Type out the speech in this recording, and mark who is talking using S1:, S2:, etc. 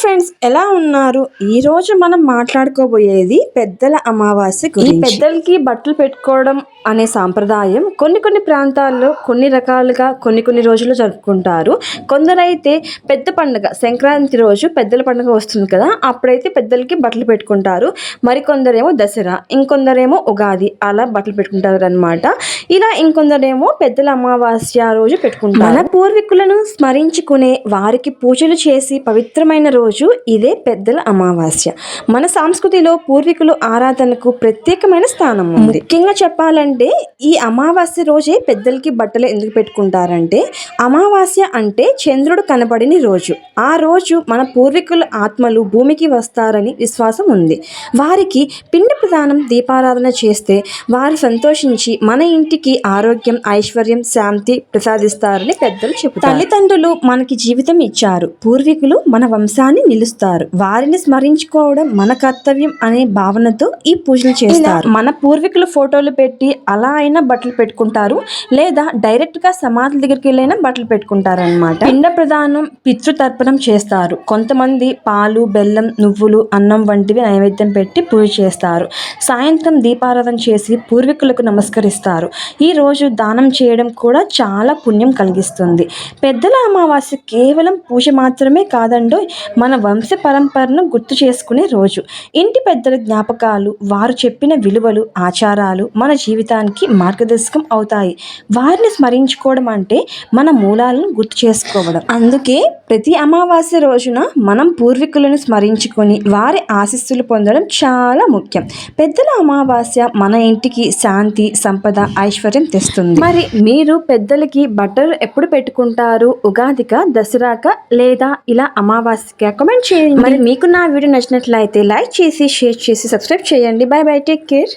S1: Friends ఎలా ఉన్నారు? ఈ రోజు మనం మాట్లాడుకోబోయేది పెద్దల అమావాస్య
S2: ఈ పెద్దలకి బట్టలు పెట్టుకోవడం అనే సాంప్రదాయం కొన్ని కొన్ని ప్రాంతాల్లో కొన్ని రకాలుగా కొన్ని కొన్ని రోజులు జరుపుకుంటారు. కొందరైతే పెద్ద పండుగ సంక్రాంతి రోజు పెద్దల పండుగ వస్తుంది కదా అప్పుడైతే పెద్దలకి బట్టలు పెట్టుకుంటారు. మరికొందరేమో దసరా ఇంకొందరేమో ఉగాది అలా బట్టలు పెట్టుకుంటారు అనమాట ఇలా ఇంకొందరేమో పెద్దల అమావాస్య రోజు పెట్టుకుంటారు. మన పూర్వీకులను స్మరించుకునే వారికి పూజలు చేసి పవిత్రమైన రోజు ఇదే పెద్దల అమావాస్య. మన సంస్కృతిలో పూర్వీకులు ఆరాధనకు ప్రత్యేకమైన స్థానం ఉంది. ముఖ్యంగా చెప్పాలంటే ఈ అమావాస్య రోజే పెద్దలకి బట్టలు ఎందుకు పెట్టుకుంటారంటే అమావాస్య అంటే చంద్రుడు కనబడిన రోజు. ఆ రోజు మన పూర్వీకుల ఆత్మలు భూమికి వస్తారని విశ్వాసం ఉంది. వారికి పిండ ప్రదానం దీపారాధన చేస్తే వారు సంతోషించి మన ఇంటికి ఆరోగ్యం ఐశ్వర్యం శాంతి ప్రసాదిస్తారని పెద్దలు చెబుతారు. తల్లిదండ్రులు మనకి జీవితం ఇచ్చారు. పూర్వీకులు మన వంశాన్ని నిలుస్తారు. వారిని స్మరించుకోవడం మన కర్తవ్యం అనే భావనతో ఈ పూజలు చేస్తారు. మన పూర్వీకుల ఫోటోలు పెట్టి అలా అయినా బట్టలు పెట్టుకుంటారు. లేదా డైరెక్ట్గా సమాధుల దగ్గరికి వెళ్ళైనా బట్టలు పెట్టుకుంటారు అనమాట పిండ ప్రదానం పితృతర్పణం చేస్తారు. కొంతమంది పాలు బెల్లం నువ్వులు అన్నం వంటివి నైవేద్యం పెట్టి పూజ చేస్తారు. సాయంత్రం దీపారాధన చేసి పూర్వీకులకు నమస్కరిస్తారు. ఈ రోజు దానం చేయడం కూడా చాలా పుణ్యం కలిగిస్తుంది. పెద్దల అమావాస్య కేవలం పూజ మాత్రమే కాదండో మన వంశ పరంపరను గుర్తు చేసుకునే రోజు. ఇంటి పెద్దల జ్ఞాపకాలు వారు చెప్పిన విలువలు ఆచారాలు మన జీవితానికి మార్గదర్శకం అవుతాయి. వారిని స్మరించుకోవడం అంటే మన మూలాలను గుర్తు చేసుకోవడం. అందుకే ప్రతి అమావాస్య రోజున మనం పూర్వీకులను స్మరించుకొని వారి ఆశీస్సులు పొందడం చాలా ముఖ్యం. పెద్దల అమావాస్య మన ఇంటికి శాంతి సంపద ఐశ్వర్యం తెస్తుంది. మరి మీరు పెద్దలకి బట్టలు ఎప్పుడు పెట్టుకుంటారు? ఉగాదిక దసరాక లేదా ఇలా అమావాస్యక కామెంట్ చేయండి. మరి మీకు నా వీడియో నచ్చినట్లయితే లైక్ చేసి షేర్ చేసి సబ్స్క్రైబ్ చేయండి. By bye take care